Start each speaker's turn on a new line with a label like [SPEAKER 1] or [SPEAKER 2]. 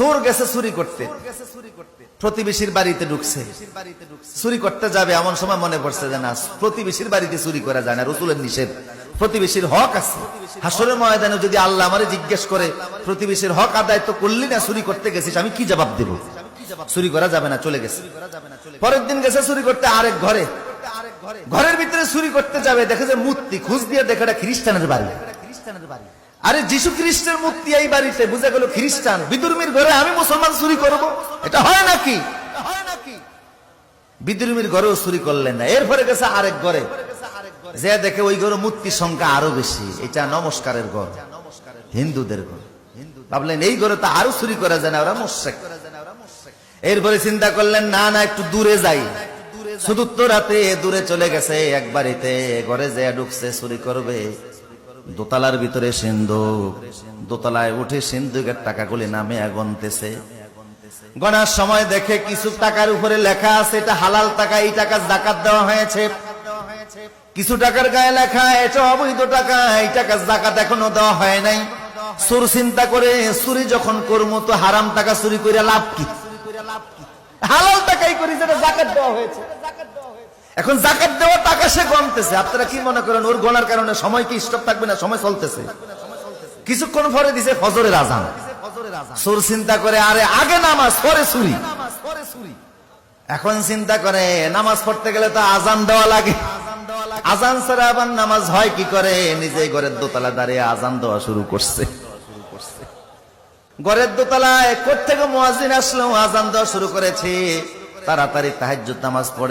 [SPEAKER 1] চোর গেছে চুরি করতে। প্রতিবেশীর বাড়িতে ঢুকছে। চুরি করতে যাবে এমন সময় মনে পড়ছে যে না প্রতিবেশীর বাড়িতে চুরি করা যায় না রসুলের নিষেধ। প্রতিবেশীর হক আছে। হাসরের ময়দানে যদি আল্লাহ আমারে জিজ্ঞেস করে প্রতিবেশীর হক আদায় তো করলি না চুরি করতে গেছিস আমি কি জবাব দেব? চুরি করা যাবে না চলে গেছে। পরের দিন গেছে চুরি করতে আরেক ঘরে। ঘরের ভিতরে চুরি করতে যাবে দেখে যে মূর্তি খুঁজ দিয়ে দেখে এটা খ্রিস্টানের বাড়ি। আরে যিশু খ্রিস্টের মূর্তি এই বাড়িতে, বুঝে গেল খ্রিস্টান। বিদুর্মীর ঘরে আমি মুসলমান চুরি করব? এটা হয় নাকি? বিদুর্মীর ঘরেও চুরি করলেন না। এরপরে গেছে আরেক ঘরে। যে দেখে ওই ঘরে মূর্তির সংখ্যা আরও বেশি। এটা নমস্কারের ঘর। হিন্দুদের ঘর। ভাবলেন এই ঘরে তো আরও চুরি করা যায় না, ওরা মোশেক। এরপরে চিন্তা করলেন, না না, একটু দূরে যাই। শুধু তো রাতে দূরে চলে গেছে এক বাড়িতে। ঘরে যে ঢুকছে, চুরি করবে। দোতলার ভিতরে সিন্ধুক দোতলায় উঠে সিন্ধুকের টাকাগুলি নামে গনতেছে গণার সময় দেখে কিছু টাকার উপরে লেখা আছে, এটা হালাল টাকা, এই টাকা জাকাত দেওয়া হয়েছে। কিছু টাকার গায়ে লেখা, এটা অবৈধ টাকা, এই টাকা জাকাত এখনও দেওয়া হয় নাই। সুর চিন্তা করে চুরি যখন করব তো হারাম টাকা চুরি করে লাভ কি? হালাল টাকাই করি, যেটা জাকাত দেওয়া হয়েছে। এখন জাকাত দেওয়া টাকা সে গনতেছে আপনারা কি মনে করেন, ওর গনার কারণে সময় কি স্টপ থাকবে না? সময় চলতেছে। কিছুক্ষণ পরে দিছে ফজরের আজান। সুর চিন্তা করে, আরে, আগে নামাজ, পরে চুরি এখন চিন্তা করে, নামাজ পড়তে গেলে তো আজান দেওয়া লাগে। আজান আবার নামাজ হয় কি করে? নিজে ঘরের দোতলা দাঁড়িয়ে আজান দেওয়া শুরু করছে। ঘরের দোতলায় কোথেকে মোয়াজিন আসলো? আজান দেওয়া শুরু করেছে। তাড়াতাড়ি তাহাজ্জুদ নামাজ পড়ে।